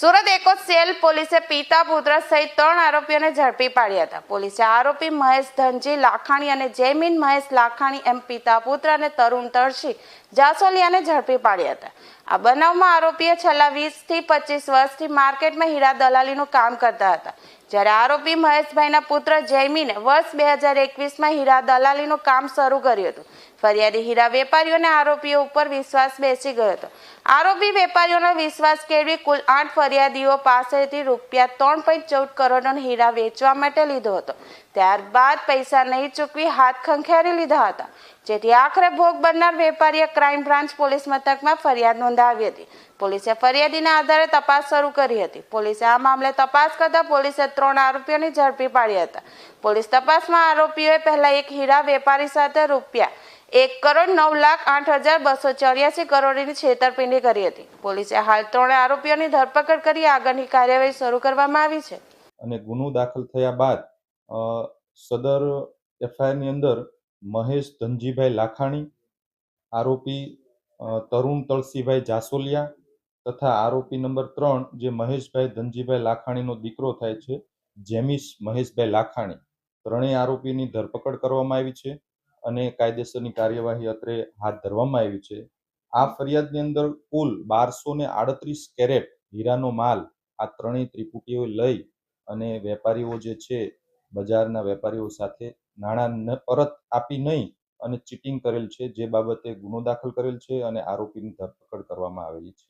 Surat cell પોલીસે પિતા, પુત્ર સહિત ત્રણ આરોપીઓને ઝડપી પાડ્યા હતા. પોલીસે આરોપી મહેશ ધનજી લાખાણી અને જયમીન મહેશ લાખાણી એમ પિતા, પુત્ર અને તરુણ તરશી જાસોલિયાને ઝડપી પાડ્યા હતા. આ બનાવમાં આરોપીએ છેલ્લા વીસથી પચીસ વર્ષથી માર્કેટમાં હીરા દલાલીનું કામ કરતા હતા. જ્યારે આરોપી મહેશભાઈના પુત્ર જયમીને વર્ષ બે હજાર એકવીસમાં હીરા દલાલીનું કામ શરૂ કર્યું હતું. ફરિયાદી હીરા વેપારીઓને આરોપીઓ ઉપર વિશ્વાસ બેસી ગયો હતો. આરોપી વેપારીઓનો વિશ્વાસ કેળવી કુલ આઠ ફરિયાદીઓ પાસેથી રૂપિયા ત્રણ પોઈન્ટ ચૌદ કરોડનો હીરા વેચવા માટે લીધો હતો. ત્યારબાદ પૈસા નહીં ચૂકવી હાથ ખંખેરી લીધા હતા. જેથી આખરે ભોગ બનનાર વેપારીએ ક્રાઇમ બ્રાન્ચ પોલીસ મથકમાં ફરિયાદ નોંધાવી હતી. પોલીસે ફરિયાદીના આધારે તપાસ શરૂ કરી હતી. પોલીસે આ મામલે તપાસ કરતા પોલીસે ત્રણ આરોપીઓને ઝડપી પાડ્યા હતા. પોલીસ તપાસમાં આરોપીઓએ પહેલા એક હીરા વેપારી સાથે રૂપિયા એક કરોડ નવ લાખ આઠ હજાર બસો ચોર્યાસી કરોડની છેતરપિંડી કરી હતી. પોલીસે હાલ ત્રણે આરોપીઓની ધરપકડ કરી આગળની કાર્યવાહી શરૂ કરવામાં આવી છે. અને ગુનો દાખલ થયા બાદ સદર એફઆઈઆરની અંદર મહેશ ધનજીભાઈ લાખાણી, આરોપી તરુણ તળસીભાઈ જાસોલિયા તથા આરોપી નંબર ત્રણ જે મહેશભાઈ ધનજીભાઈ લાખાણીનો દીકરો થાય છે, જેમિશ મહેશભાઈ લાખાણી. ત્રણેય આરોપીની ધરપકડ કરવામાં આવી છે. અને કાયદેસરની કાર્યવાહી અત્રે હાથ ધરવામાં આવી છે. આ ફરિયાદની અંદર કુલ બારસો ને આડત્રીસ કેરેટ હીરાનો માલ આ ત્રણેય ત્રિપુટીઓ લઈ અને વેપારીઓ જે છે, બજારના વેપારીઓ સાથે નાણાં પરત આપી નહીં અને ચીટિંગ કરેલ છે, જે બાબતે ગુનો દાખલ કરેલ છે અને આરોપીની ધરપકડ કરવામાં આવેલી છે.